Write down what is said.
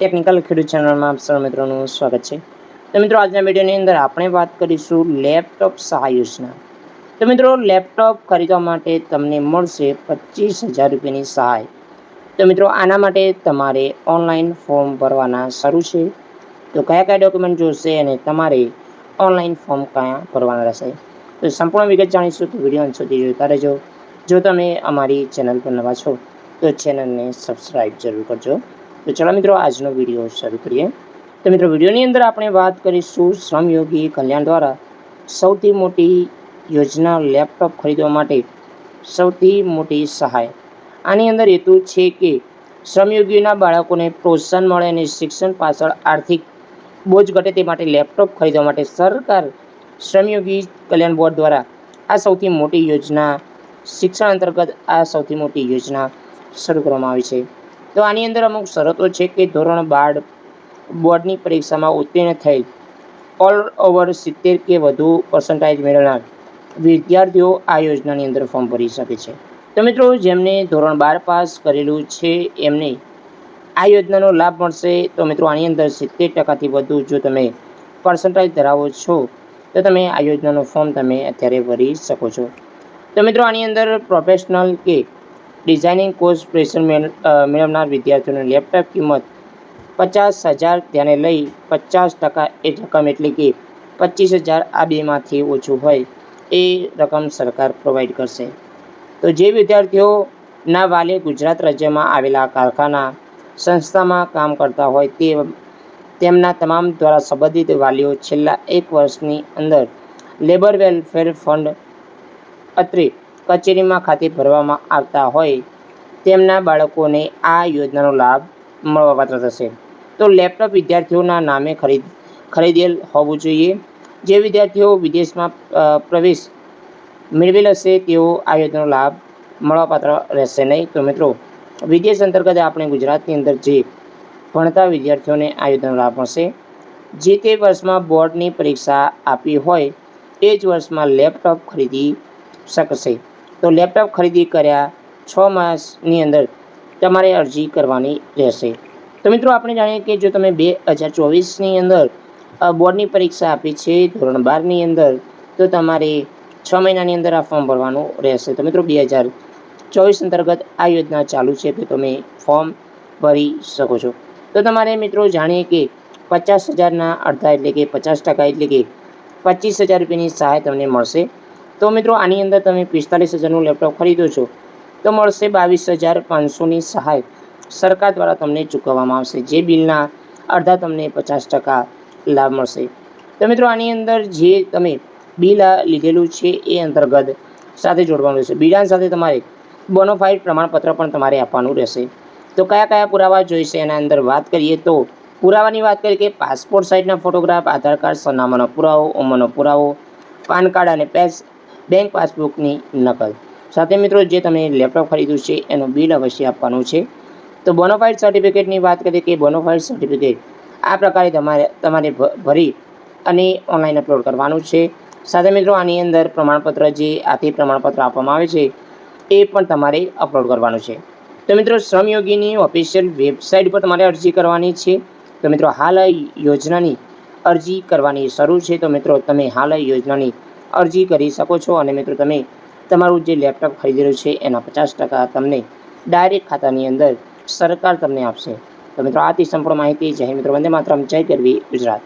Technical ખેડૂત ચેનલમાં આપ સર્વ મિત્રોનું સ્વાગત છે. તો મિત્રો, આજના વિડીયોની અંદર આપણે વાત કરીશું લેપટોપ સહાય યોજના. તો મિત્રો, લેપટોપ ખરીદવા માટે તમને મળશે પચીસ હજાર રૂપિયાની સહાય. તો મિત્રો, આના માટે તમારે ઓનલાઈન ફોર્મ ભરવાના શરૂ છે. તો કયા કયા ડોક્યુમેન્ટ જોઈશે અને તમારે ઓનલાઈન ફોર્મ કયા ભરવાના રહેશે? તો સંપૂર્ણ વિગત જાણીશું તો વીડિયો અંત સુધી જોતા રહેજો. જો તમે અમારી ચેનલ પર નવા છો, તો ચેનલને સબસ્ક્રાઈબ જરૂર કરજો. તો ચલો મિત્રો, આજનો વીડિયો શરૂ કરીએ. તો મિત્રો, વિડીયોની અંદર આપણે વાત કરીશું શ્રમયોગી કલ્યાણ દ્વારા સૌથી મોટી યોજના લેપટોપ ખરીદવા માટે સૌથી મોટી સહાય. આની અંદર હેતુ છે કે શ્રમયોગીઓના બાળકોને પ્રોત્સાહન મળે અને શિક્ષણ પાછળ આર્થિક બોજ ઘટે તે માટે લેપટોપ ખરીદવા માટે સરકાર શ્રમયોગી કલ્યાણ બોર્ડ દ્વારા આ સૌથી મોટી યોજના શિક્ષણ અંતર્ગત આ સૌથી મોટી યોજના શરૂ કરવામાં આવી છે. તો આની અંદર અમુક શરતો છે કે ધોરણ બાર બોર્ડની પરીક્ષામાં ઉત્તીર્ણ થઈ ઓલ ઓવર સિત્તેર કે વધુ પર્સન્ટાઇજ મેળવનાર વિદ્યાર્થીઓ આ યોજનાની અંદર ફોર્મ ભરી શકે છે. તો મિત્રો, જેમને ધોરણ બાર પાસ કરેલું છે, એમને આ યોજનાનો લાભ મળશે. તો મિત્રો, આની અંદર સિત્તેર ટકાથી વધુ જો તમે પર્સન્ટાઇજ ધરાવો છો, તો તમે આ યોજનાનું ફોર્મ તમે અત્યારે ભરી શકો છો. તો મિત્રો, આની અંદર પ્રોફેશનલ કે ડિઝાઇનિંગ કોર્સ પ્રેશર મેળવનાર વિદ્યાર્થીઓની લેપટોપ કિંમત પચાસ હજાર ધ્યાને લઈ પચાસ ટકા એ રકમ એટલે કે પચીસ હજાર આ બેમાંથી ઓછું હોય એ રકમ સરકાર પ્રોવાઈડ કરશે. તો જે વિદ્યાર્થીઓના વાલે ગુજરાત રાજ્યમાં આવેલા કારખાના સંસ્થામાં કામ કરતા હોય તે તેમના તમામ દ્વારા સંબંધિત વાલીઓ છેલ્લા એક વર્ષની અંદર લેબર વેલફેર ફંડ અત્રે કચેરીમાં ખાતે ભરવામાં આવતા હોય, તેમના બાળકોને આ યોજનાનો લાભ મળવાપાત્ર થશે. તો લેપટોપ વિદ્યાર્થીઓના નામે ખરીદ, ખરીદેલ હોવું જોઈએ. જે વિદ્યાર્થીઓ વિદેશમાં પ્રવેશ મેળવેલ હશે, તેઓ આ યોજનાનો લાભ મળવાપાત્ર રહેશે નહીં. તો મિત્રો, વિદેશ અંતર્ગત આપણે ગુજરાતની અંદર જે ભણતા વિદ્યાર્થીઓને આ યોજનાનો લાભ મળશે, જે તે વર્ષમાં બોર્ડની પરીક્ષા આપી હોય એ જ વર્ષમાં લેપટોપ ખરીદી શકશે. તો લેપટોપ ખરીદી કર્યા છ માસની અંદર તમારે અરજી કરવાની રહેશે. તો મિત્રો, આપણે જાણીએ કે જો તમે બે હજાર ચોવીસની અંદર બોર્ડની પરીક્ષા આપી છે, ધોરણ બારની અંદર, તો તમારે છ મહિનાની અંદર આ ફોર્મ ભરવાનું રહેશે. તો મિત્રો, બે હજાર ચોવીસ અંતર્ગત આ યોજના ચાલુ છે, તો તમે ફોર્મ ભરી શકો છો. તો તમારે મિત્રો જાણીએ કે પચાસ હજારના અડધા એટલે કે પચાસ ટકા એટલે કે પચીસ હજાર રૂપિયાની સહાય તમને મળશે. તો મિત્રો, આની અંદર તમે પિસ્તાલીસ હજારનું લેપટોપ ખરીદો છો, તો મળશે બાવીસ હજાર પાંચસોની સહાય સરકાર દ્વારા તમને ચૂકવવામાં આવશે. જે બિલના અડધા તમને પચાસ ટકા લાભ મળશે. તો મિત્રો, આની અંદર જે તમે બિલ લીધેલું છે, એ અંતર્ગત સાથે જોડવાનું રહેશે. બિડાન સાથે તમારે બોનોફાઇડ પ્રમાણપત્ર પણ તમારે આપવાનું રહેશે. તો કયા કયા પુરાવા જોઈશે એના અંદર વાત કરીએ તો પુરાવાની વાત કરીએ કે પાસપોર્ટ સાઇઝના ફોટોગ્રાફ, આધાર કાર્ડ, સરનામાનો પુરાવો, ઉંમરનો પુરાવો, પાન કાર્ડ અને પેસ બેંક પાસબુકની નકલ. સાથે મિત્રો, જે તમે લેપટોપ ખરીદ્યું છે, એનું બિલ અવશ્ય આપવાનું છે. તો બોનોફાઇડ સર્ટિફિકેટની વાત કરીએ કે બોનોફાઇડ સર્ટિફિકેટ આ પ્રકારે તમારે તમારે ભરી અને ઓનલાઈન અપલોડ કરવાનું છે. સાથે મિત્રો, આની અંદર પ્રમાણપત્ર જે આથી પ્રમાણપત્ર આપવામાં આવે છે, એ પણ તમારે અપલોડ કરવાનું છે. તો મિત્રો શ્રમયોગીની ઓફિશિયલ વેબસાઇટ પર તમારે અરજી કરવાની છે. તો મિત્રો હાલ યોજનાની અરજી કરવાની શરૂ છે. તો મિત્રો, તમે હાલ યોજનાની અરજી કરી શકો છો અને મિત્રો તમે તમારું જે લેપટોપ ખરીદેલું છે એના પચાસ ટકા તમને ડાયરેક્ટ ખાતાની અંદર સરકાર તમને આપશે. તો મિત્રો આથી સંપૂર્ણ માહિતી જય મિત્રો, વંદે માતરમ, જય ગરવી ગુજરાત.